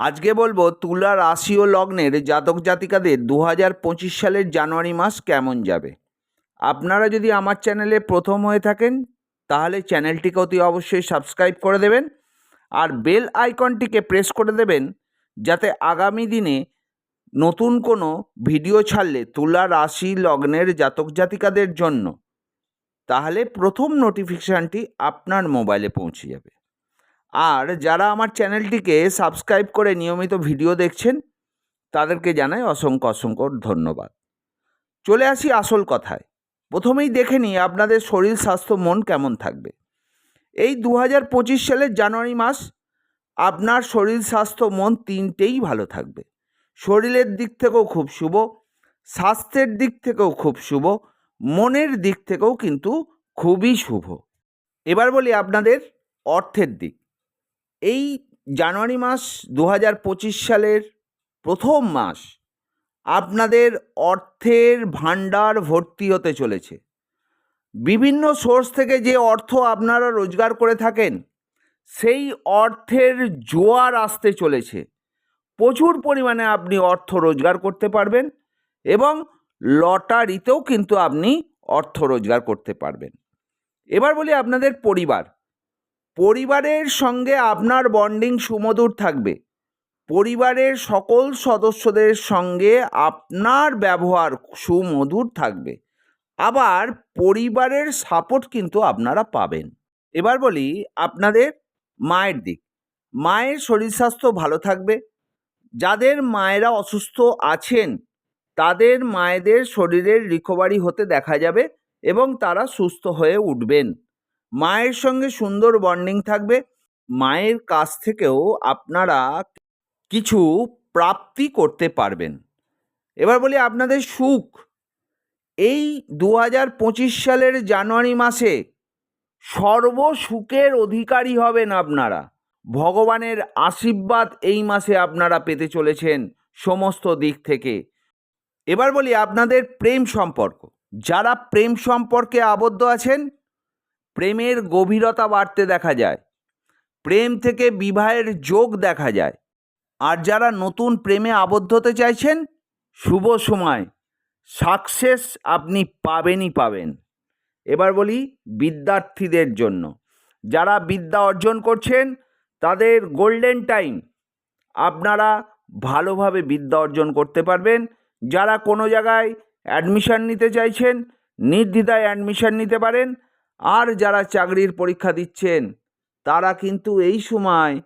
আজকে বলব তুলা রাশি ও লগ্নের জাতক জাতিকাদের দু হাজার পঁচিশ সালের জানুয়ারি মাস কেমন যাবে? আপনারা যদি আমার চ্যানেলে প্রথম হয়ে থাকেন, তাহলে চ্যানেলটিকে অতি অবশ্যই সাবস্ক্রাইব করে দেবেন আর বেল আইকনটিকে প্রেস করে দেবেন যাতে আগামী দিনে নতুন কোনো ভিডিও ছাড়লে তুলা রাশি লগ্নের জাতক জাতিকাদের জন্য। তাহলে প্রথম নোটিফিকেশানটি আপনার মোবাইলে পৌঁছে যাবে। আর যারা আমার চ্যানেলটিকে সাবস্ক্রাইব করে নিয়মিত ভিডিও দেখছেন, তাদেরকে জানাই অসংখ্য অসংখ্য ধন্যবাদ। চলে আসি আসল কথায়। প্রথমেই দেখে নিই আপনাদের শরীর, স্বাস্থ্য, মন কেমন থাকবে। এই দু হাজার পঁচিশ সালের জানুয়ারি মাস, আপনার শরীর, স্বাস্থ্য, মন তিনটেই ভালো থাকবে। শরীরের দিক থেকেও খুব শুভ, স্বাস্থ্যের দিক থেকেও খুব শুভ, মনের দিক থেকেও কিন্তু খুবই শুভ। এবার বলি আপনাদের অর্থের দিক। এই জানুয়ারি মাস দু হাজার পঁচিশ সালের প্রথম মাস আপনাদের অর্থের ভাণ্ডার ভর্তি হতে চলেছে। বিভিন্ন সোর্স থেকে যে অর্থ আপনারা রোজগার করে থাকেন, সেই অর্থের জোয়ার আসতে চলেছে। প্রচুর পরিমাণে আপনি অর্থ রোজগার করতে পারবেন এবং লটারিতেও কিন্তু আপনি অর্থ রোজগার করতে পারবেন। এবার বলি আপনাদের পরিবার। পরিবারের সঙ্গে আপনার বন্ডিং সুমধুর থাকবে। পরিবারের সকল সদস্যদের সঙ্গে আপনার ব্যবহার সুমধুর থাকবে। আবার পরিবারের সাপোর্ট কিন্তু আপনারা পাবেন। এবার বলি আপনাদের মায়ের দিক। মায়ের শরীর স্বাস্থ্য ভালো থাকবে। যাদের মায়েরা অসুস্থ আছেন, তাদের মায়েদের শরীরের রিকভারি হতে দেখা যাবে এবং তারা সুস্থ হয়ে উঠবেন। মায়ের সঙ্গে সুন্দর বন্ডিং থাকবে। মায়ের কাছ থেকেও আপনারা কিছু প্রাপ্তি করতে পারবেন। এবার বলি আপনাদের সুখ। এই দু হাজার পঁচিশ সালের জানুয়ারি মাসে সর্বসুখের অধিকারী হবেন আপনারা। ভগবানের আশীর্বাদ এই মাসে আপনারা পেতে চলেছেন সমস্ত দিক থেকে। এবার বলি আপনাদের প্রেম সম্পর্ক। যারা প্রেম সম্পর্কে আবদ্ধ আছেন প্রেমের গভীরতা বাড়তে দেখা যায়। প্রেম থেকে বিবাহের যোগ দেখা যায়। আর যারা নতুন প্রেমে আবদ্ধ হতে চাইছেন, শুভ সময়। সাকসেস আপনি পাবেনই পাবেন। এবার বলি বিদ্যার্থীদের জন্য। যারা বিদ্যা অর্জন করছেন, তাদের গোল্ডেন টাইম আপনারা ভালোভাবে বিদ্যা অর্জন করতে পারবেন। যারা কোনো জায়গায় অ্যাডমিশান নিতে চাইছেন, নির্দ্বিধায় অ্যাডমিশান নিতে পারেন। আর যারা চাকরির পরীক্ষা দিচ্ছেন, তারা কিন্তু এই সময়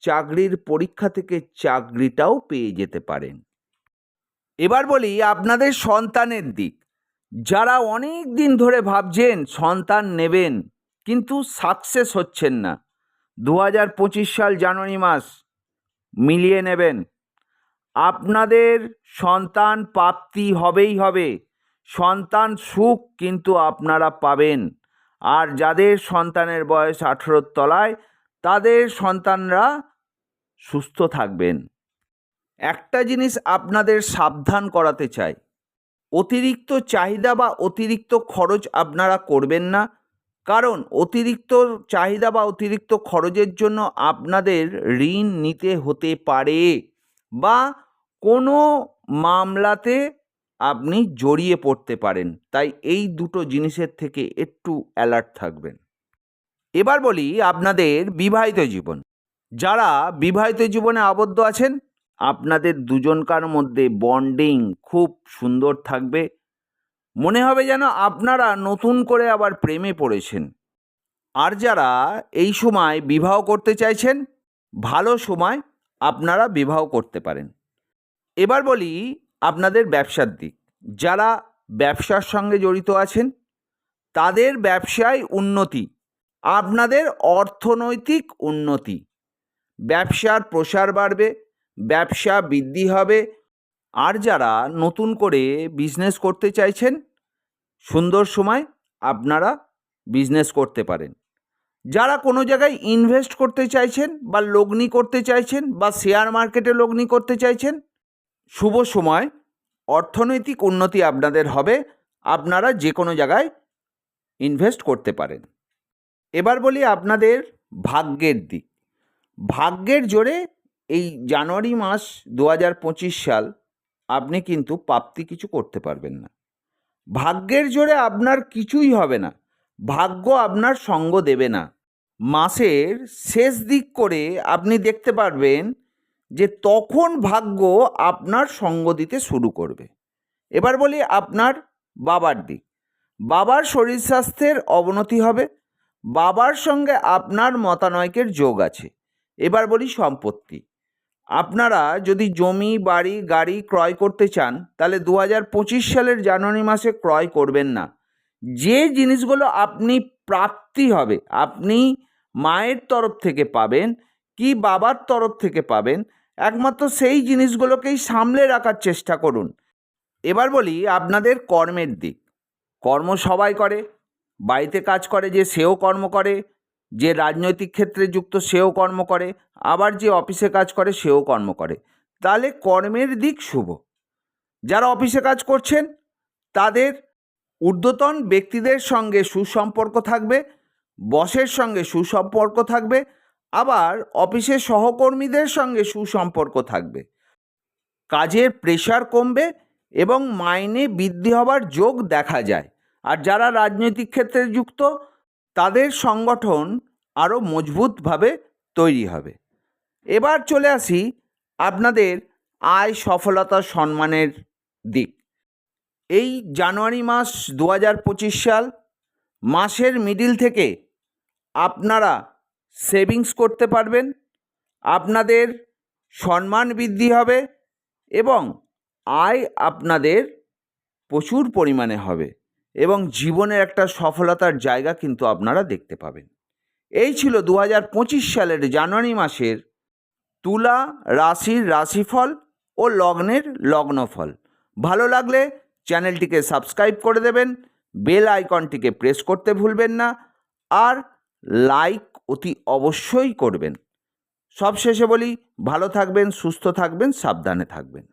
চাকরির পরীক্ষা থেকে চাকরিটাও পেয়ে যেতে পারেন। এবার বলি আপনাদের সন্তানের দিক। যারা অনেক দিন ধরে ভাবছেন সন্তান নেবেন, কিন্তু সাকসেস হচ্ছেন না। দু হাজার পঁচিশ সাল জানুয়ারি মাস, মিলিয়ে নেবেন। আপনাদের সন্তান প্রাপ্তি হবেই হবে। সন্তান সুখ কিন্তু আপনারা পাবেন। আর যাদের সন্তানের বয়স আঠেরোর তলায়, তাদের সন্তানরা সুস্থ থাকবেন। একটা জিনিস আপনাদের সাবধান করাতে চাই। অতিরিক্ত চাহিদা বা অতিরিক্ত খরচ আপনারা করবেন না। কারণ অতিরিক্ত চাহিদা বা অতিরিক্ত খরচের জন্য আপনাদের ঋণ নিতে হতে পারে বা কোনো মামলাতে আপনি জড়িয়ে পড়তে পারেন। তাই এই দুটো জিনিসের থেকে একটু অ্যালার্ট থাকবেন। এবার বলি আপনাদের বিবাহিত জীবন। যারা বিবাহিত জীবনে আবদ্ধ আছেন, আপনাদের দুজনকার মধ্যে বন্ডিং খুব সুন্দর থাকবে। মনে হবে যেন আপনারা নতুন করে আবার প্রেমে পড়েছেন। আর যারা এই সময় বিবাহ করতে চাইছেন, ভালো সময় আপনারা বিবাহ করতে পারেন। এবার বলি আপনাদের ব্যবসার দিক। যারা ব্যবসার সঙ্গে জড়িত আছেন, তাদের ব্যবসায় উন্নতি, আপনাদের অর্থনৈতিক উন্নতি। ব্যবসার প্রসার বাড়বে, ব্যবসা বৃদ্ধি হবে। আর যারা নতুন করে বিজনেস করতে চাইছেন, সুন্দর সময় আপনারা বিজনেস করতে পারেন। যারা কোনো জায়গায় ইনভেস্ট করতে চাইছেন বা লগ্নি করতে চাইছেন বা শেয়ার মার্কেটে লগ্নি করতে চাইছেন শুভ সময়, অর্থনৈতিক উন্নতি আপনাদের হবে, আপনারা যে কোনো জায়গায় ইনভেস্ট করতে পারেন। এবার বলি আপনাদের ভাগ্যের দিক। ভাগ্যের জোরে এই জানুয়ারি মাস দু হাজার পঁচিশ সাল আপনি কিন্তু প্রাপ্তি কিছু করতে পারবেন না। ভাগ্যের জোরে আপনার কিছুই হবে না। ভাগ্য আপনার সঙ্গ দেবে না। মাসের শেষ দিক করে আপনি দেখতে পারবেন যে তখন ভাগ্য আপনার সঙ্গ দিতে শুরু করবে। এবার বলি আপনার বাবার দিক। বাবার শরীর স্বাস্থ্যের অবনতি হবে, বাবার সঙ্গে আপনার মতানয়কের যোগ আছে। এবার বলি সম্পত্তি। আপনারা যদি জমি, বাড়ি, গাড়ি ক্রয় করতে চান, তাহলে দু হাজার পঁচিশ সালের জানুয়ারি মাসে ক্রয় করবেন না। যে জিনিসগুলো আপনি প্রাপ্তি হবে, আপনি মায়ের তরফ থেকে পাবেন কি বাবার তরফ থেকে পাবেন একমাত্র সেই জিনিসগুলোকেই সামলে রাখার চেষ্টা করুন। এবার বলি আপনাদের কর্মের দিক। কর্ম সবাই করে, বাড়িতে কাজ করে যে সেও কর্ম করে, যে রাজনৈতিক ক্ষেত্রে যুক্ত সেও কর্ম করে, আবার যে অফিসে কাজ করে সেও কর্ম করে। তাহলে কর্মের দিক শুভ। যারা অফিসে কাজ করছেন, তাদের ঊর্ধ্বতন ব্যক্তিদের সঙ্গে সুসম্পর্ক থাকবে, বসের সঙ্গে সুসম্পর্ক থাকবে আবার অফিসের সহকর্মীদের সঙ্গে সুসম্পর্ক থাকবে। কাজের প্রেশার কমবে এবং মাইনে বৃদ্ধি হবার যোগ দেখা যায়। আর যারা রাজনৈতিক ক্ষেত্রে যুক্ত, তাদের সংগঠন আরও মজবুতভাবে তৈরি হবে। এবার চলে আসি আপনাদের আয় সফলতা সম্মানের দিক। এই জানুয়ারি মাস দু হাজার পঁচিশ সাল, মাসের মিডিল থেকে আপনারা সেভিংস করতে পারবেন, আপনাদের সম্মান বৃদ্ধি হবে এবং আয় আপনাদের প্রচুর পরিমাণে হবে এবং জীবনের একটা সফলতার জায়গা কিন্তু আপনারা দেখতে পাবেন। এই ছিল দু হাজার পঁচিশ সালের জানুয়ারি মাসের তুলা রাশির রাশিফল ও লগ্নের লগ্নফল। ভালো লাগলে চ্যানেলটিকে সাবস্ক্রাইব করে দেবেন, বেল আইকনটিকে প্রেস করতে ভুলবেন না, আর লাইক অতি অবশ্যই করবেন। সবশেষে বলি ভালো থাকবেন সুস্থ থাকবেন সাবধানে থাকবেন।